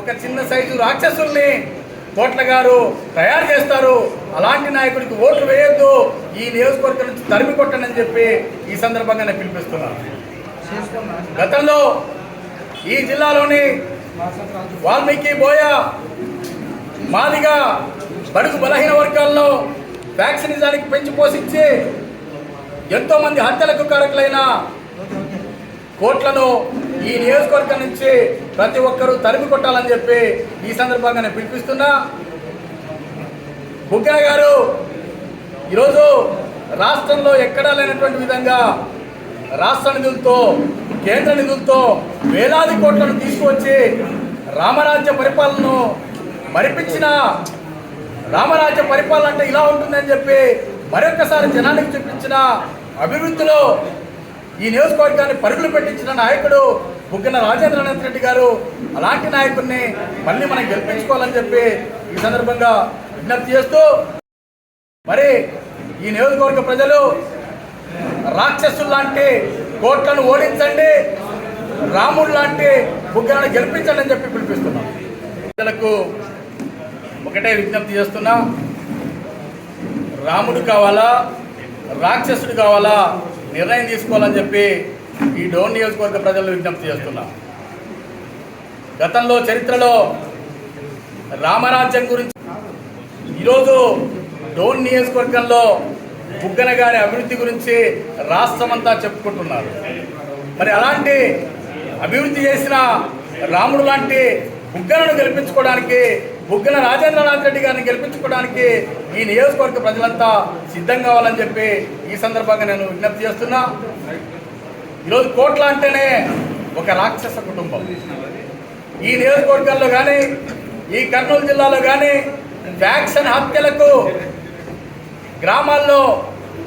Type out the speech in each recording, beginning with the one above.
ఒక చిన్న సైజు రాక్షసుల్ని కోట్ల గారు తయారు చేస్తారు. అలాంటి నాయకుడికి ఓట్లు వేయొద్దు. ఈ నియోజకవర్గం నుంచి తరిమి కొట్టనని చెప్పి ఈ సందర్భంగా నేను పిలిపిస్తున్నాను గతంలో ఈ జిల్లాలోని వాల్మీకి బోయ మాదిగా బడుగు బలహీన వర్గాల్లో వ్యాక్సినిజానికి పెంచి పోషించి ఎంతోమంది హత్యలకు కారకులైన కోట్లను ఈ నియోజకవర్గం నుంచి ప్రతి ఒక్కరూ తరిమి కొట్టాలని చెప్పి ఈ సందర్భంగా నేను పిలిపిస్తున్నా. బుగ్గా గారు ఈరోజు రాష్ట్రంలో ఎక్కడా లేనటువంటి విధంగా రాష్ట్ర నిధులతో కేంద్ర నిధులతో వేలాది కోట్లను తీసుకువచ్చి రామరాజ్య పరిపాలనను మరిపించిన రామరాజ్య పరిపాలన అంటే ఇలా ఉంటుందని చెప్పి మరొకసారి జనానికి చూపించిన అభివృద్ధిలో ఈ నియోజకవర్గాన్ని పరుగులు పెట్టించిన నాయకుడు బుగ్గన రాజేంద్రనాథ్ రెడ్డి గారు అలాంటి నాయకుడిని మళ్ళీ మనం గెలిపించుకోవాలని చెప్పి ఈ సందర్భంగా విజ్ఞప్తి చేస్తూ మరి ఈ నియోజకవర్గ ప్రజలు రాక్షసులు లాంటి కోట్లను ఓడించండి రాముడు లాంటి బుగ్గలను గెలిపించండి అని చెప్పి పిలిపిస్తున్నాం. ప్రజలకు ఒకటే విజ్ఞప్తి చేస్తున్నా రాముడు కావాలా రాక్షసుడు కావాలా నిర్ణయం తీసుకోవాలని చెప్పి ఈ డోన్ నియోజకవర్గ ప్రజలు విజ్ఞప్తి చేస్తున్నా. గతంలో చరిత్రలో రామరాజ్యం గురించి ఈరోజు డోన్ నియోజకవర్గంలో బుగ్గన గారి అభివృద్ధి గురించి రాష్ట్రమంతా చెప్పుకుంటున్నారు. మరి అలాంటి అభివృద్ధి చేసిన రాముడు లాంటి బుగ్గనను గెలిపించుకోవడానికి బుగ్గల రాజేంద్రనాథ్ రెడ్డి గారిని గెలిపించుకోవడానికి ఈ నియోజకవర్గ ప్రజలంతా సిద్ధం కావాలని చెప్పి ఈ సందర్భంగా నేను విజ్ఞప్తి చేస్తున్నా. ఈరోజు కోట్ల అంటేనే ఒక రాక్షస కుటుంబం. ఈ నియోజకవర్గాల్లో కానీ ఈ కర్నూలు జిల్లాలో కానీ వ్యాక్సిన్ హత్యలకు గ్రామాల్లో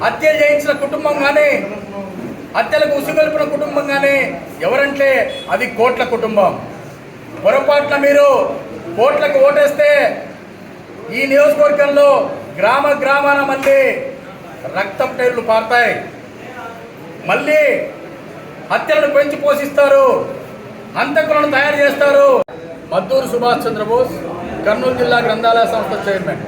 హత్య చేయించిన కుటుంబం కానీ హత్యలకు ఉసుగొల్పిన కుటుంబం కానీ ఎవరంటే అది కోట్ల కుటుంబం. పొరపాటున మీరు ఓట్లకు ఓటేస్తే ఈ నియోజకవర్గంలో గ్రామ గ్రామాన మళ్ళీ రక్తం టైర్లు పారుతాయి. మళ్ళీ హత్యలను పెంచి పోషిస్తారు. హంతకులను తయారు చేస్తారు. మద్దూరు సుభాష్ చంద్రబోస్ కర్నూలు జిల్లా గ్రంథాలయ సంస్థ చైర్మన్.